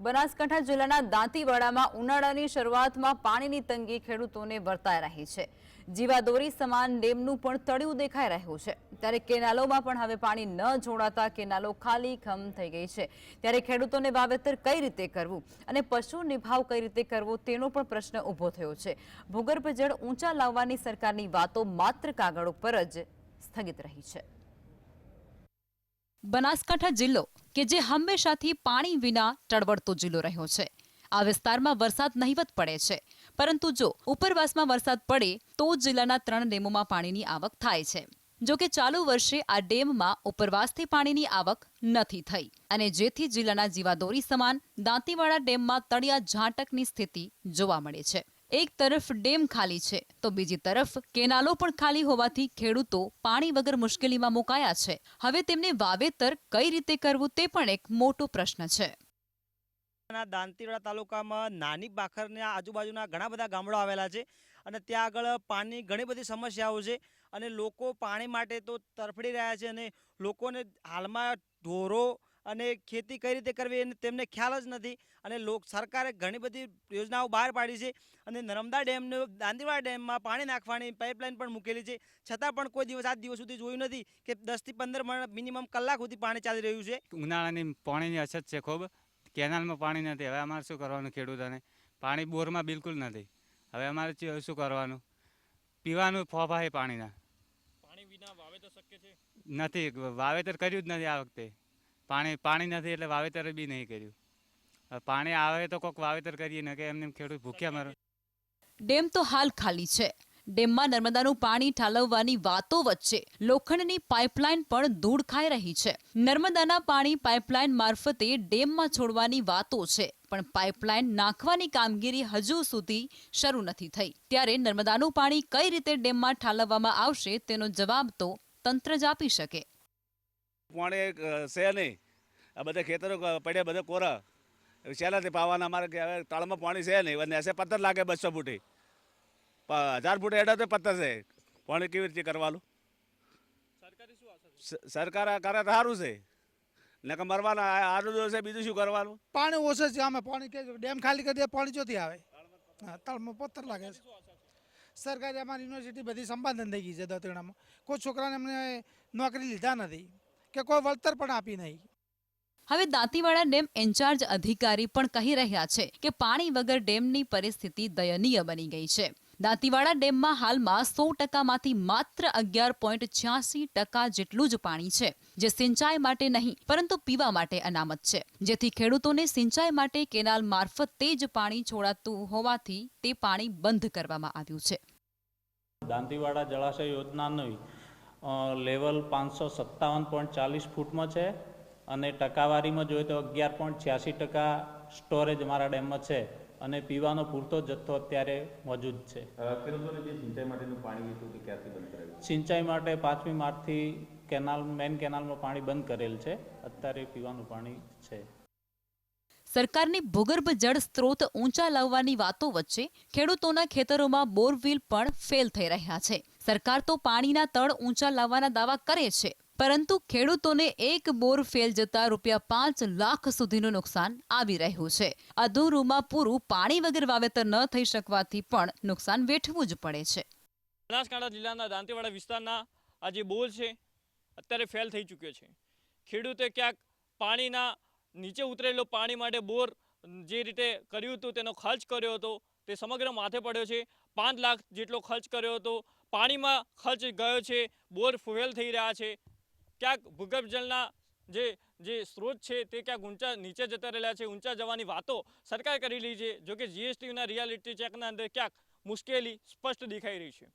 બનાસકાંઠા જિલ્લાના દાંતીવાડામાં ઉનાળાની શરૂઆતમાં પાણીની તંગી ખેડૂતોને વર્તાઈ રહી છે. જીવાદોરી સમાન ડેમનું પણ તળિયું દેખાઈ રહ્યું છે. ત્યારે કેનાલોમાં પણ હવે પાણી ન જોડાતા કેનાલો ખાલી ખમ થઈ ગઈ છે. ત્યારે ખેડૂતોને વાવેતર કઈ રીતે કરવું અને પશુ નિભાવ કઈ રીતે કરવો તેનો પણ પ્રશ્ન ઊભો થયો છે. ભૂગર્ભ જળ ઊંચા લાવવાની સરકારની વાતો માત્ર કાગળ ઉપર જ સ્થગિત રહી છે. બનાસકાંઠા જિલ્લો કે જે હંમેશાથી પાણી વિના ટળવળતો જિલ્લો રહ્યો છે. આ વિસ્તારમાં વરસાદ નહીવત પડે છે. પરંતુ જો ઉપરવાસમાં વરસાદ પડે, તો જિલ્લાના ત્રણ ડેમોમાં પાણીની આવક થાય છે. જો કે ચાલુ વર્ષે આ ડેમમાં ઉપરવાસથી પાણીની આવક નથી થઈ. અને જેથી જિલ્લાના જીવાદોરી સમાન દાંતીવાડા ડેમમાં તળિયા ઝાંટકની સ્થિતિ જોવા મળે છે. એક તરફ ડેમ ખાલી છે, તો બીજી તરફ કેનાલો પણ ખાલી હોવાથી ખેડૂતો પાણી વગર મુશ્કેલીમાં મુકાયા છે. હવે તેમને વાવેતર કઈ રીતે કરવું તે પણ એક મોટો પ્રશ્ન છે. દાંતીવાડા તાલુકામાં નાની બાખરના આજુબાજુના ઘણા બધા ગામડો આવેલા છે અને ત્યાં આગળ પાણીની ઘણી બધી સમસ્યાઓ છે અને લોકો પાણી માટે તો તરફડી રહ્યા છે અને લોકોને હાલમાં ઢોરો અને ખેતી કઈ રીતે કરવી એને તેમને ખ્યાલ જ નથી. અને લોક સરકારે ઘણી બધી યોજનાઓ બહાર પાડી છે અને નર્મદા ડેમને દાંતીવાડા ડેમમાં પાણી નાખવાની પાઇપલાઇન પણ મૂકેલી છે. છતાં પણ કોઈ દિવસ આ દિવસ સુધી જોયું નથી કે દસથી પંદર મિનિમમ કલાક સુધી પાણી ચાલી રહ્યું છે. ઉનાળાની પાણીની અછત છે ખૂબ. કેનાલમાં પાણી નથી. હવે અમારે શું કરવાનું ખેડૂતોને? પાણી બોરમાં બિલકુલ નથી. હવે અમારે શું કરવાનું? પીવાનું ફોફા છે પાણીના. પાણી વિના વાવેતર શક્ય છે? નથી. વાવેતર કર્યું જ નથી આ વખતે. પાણી પાણી નથી એટલે વાવેતર બી નહીં કર્યું. પાણી આવે તો કોઈક વાવેતર કરીએ ને કે એમને ખેડૂત ભૂખ્યા મરો. ડેમ તો હાલ ખાલી છે. ડેમમાં નર્મદાનું પાણી ઠાલવવાની વાતો વચ્ચે લોખંડની પાઇપલાઇન પણ ધૂળ ખાઈ રહી છે. નર્મદાના પાણી પાઇપલાઇન મારફતે ડેમમાં છોડવાની વાતો છે, પણ પાઇપલાઇન નાખવાની કામગીરી હજુ સુધી શરૂ નથી થઈ. ત્યારે નર્મદાનું પાણી કઈ રીતે ડેમમાં ઠાલવવામાં આવશે તેનો જવાબ તો તંત્ર જ આપી શકે. પાણી એક, છે નહીં. આ બધા ખેતરો પડ્યા બધા કોરા. શેલાથી પાવાના? અમારે કે હવે તળમાં પાણી છે નહીં. અને એસે પથ્થર લાગે બસો ફૂટી. હજાર ફૂટ એડા તો પથ્થર છે. પાણી કેવી રીતે કરવાનું? સરકાર કરે તો સારું છે. ને કે મરવાના આ- આનું છે બીજું શું કરવાનું? પાણી ઓછું છે. અમે પાણી કે ડેમ ખાલી કરી દે પાણી ચોથી આવે. હા તળમાં પથ્થર લાગે છે. સરકારે અમારી યુનિવર્સિટી બધી સંપાદન થઈ ગઈ છે દતેડામાં કોઈ છોકરાને અમને નોકરી લીધા નથી. કે કોઈ વળતર પણ આપી નહીં. હવે દાંતીવાડા ડેમ ઇન્ચાર્જ અધિકારી પણ કહી રહ્યા છે કે પાણી વગર ડેમની પરિસ્થિતિ દયનીય બની ગઈ છે. દાંતીવાડા ડેમમાં હાલમાં સો ટકામાંથી માત્ર અગિયાર પોઈન્ટ છ્યાસી ટકા જેટલું જ પાણી છે જે સિંચાઈ માટે નહીં પરંતુ પીવા માટે અનામત છે. જેથી ખેડૂતોને સિંચાઈ માટે કેનાલ મારફત તે જ પાણી છોડાતું હોવાથી તે પાણી બંધ કરવામાં આવ્યું છે. દાંતીવાડા જળાશય યોજનાનું લેવલ પાંચસો સત્તાવન પોઈન્ટ ચાલીસ ફૂટમાં છે અને ટકાવારીમાં જોઈએ તો અગિયાર પોઈન્ટ છ્યાસી ટકા સ્ટોરેજ મારા ડેમમાં છે અને પીવાનો પૂરતો જથ્થો અત્યારે મોજૂદ છે. સિંચાઈ માટે પાંચમી માર્ચથી કેનાલ મેન કેનાલમાં પાણી બંધ કરેલ છે. અત્યારે પીવાનું પાણી છે. સરકારની ભૂગર્ભ જળ સ્ત્રોત ઊંચા લાવવાની વાતો વચ્ચે ખેડૂતોના ખેતરોમાં બોરવેલ પણ ફેલ થઈ રહ્યા છે. સરકાર તો પાણીના તળ ઊંચા લાવવાના દાવા કરે છે, પરંતુ ખેડૂતોને એક બોર ફેલ જતા રૂપિયા પાંચ લાખ સુધીનું નુકસાન આવી રહ્યું છે. અધૂરુમાં પૂરું પાણી વગર વાવેતર ન થઈ શકવાથી પણ નુકસાન વેઠવું જ પડે છે. બનાસકાંઠા જિલ્લાના દાંતીવાડા વિસ્તારના આ જે બોર છે, અત્યારે ફેલ થઈ ચૂક્યો છે. ખેડૂતે ક્યાંક પાણીના નીચે ઉતરેલો પાણી માટે બોર જે રીતે કર્યું હતું તેનો ખર્ચ કર્યો હતો, તે સમગ્ર માથે પડ્યો છે. પાંચ લાખ જેટલો ખર્ચ કર્યો હતો. પાણીમાં ખર્ચ ગયો છે. બોર ફુવેલ થઈ રહ્યા છે. ક્યાંક ભૂગર્ભ જળના જે જે સ્ત્રોત છે તે ક્યાંક ઊંચા નીચે જતા રહેલા છે. ઊંચા જવાની વાતો સરકાર કરી રહી છે. જોકે જીએસટીના રિયાલિટી ચેકના અંદર ક્યાંક મુશ્કેલી સ્પષ્ટ દેખાઈ રહી છે.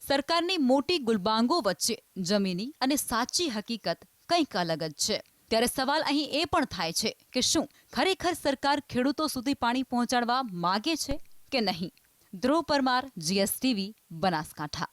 સરકારની મોટી ગુલબાંગો વચ્ચે જમીની અને સાચી હકીકત કંઈક અલગ જ છે. ત્યારે સવાલ અહીં એ પણ થાય છે કે શું ખરેખર સરકાર ખેડૂતો સુધી પાણી પહોંચાડવા માગે છે કે નહીં? ધ્રુવ પરમાર જીએસટીવી બનાસકાંઠા.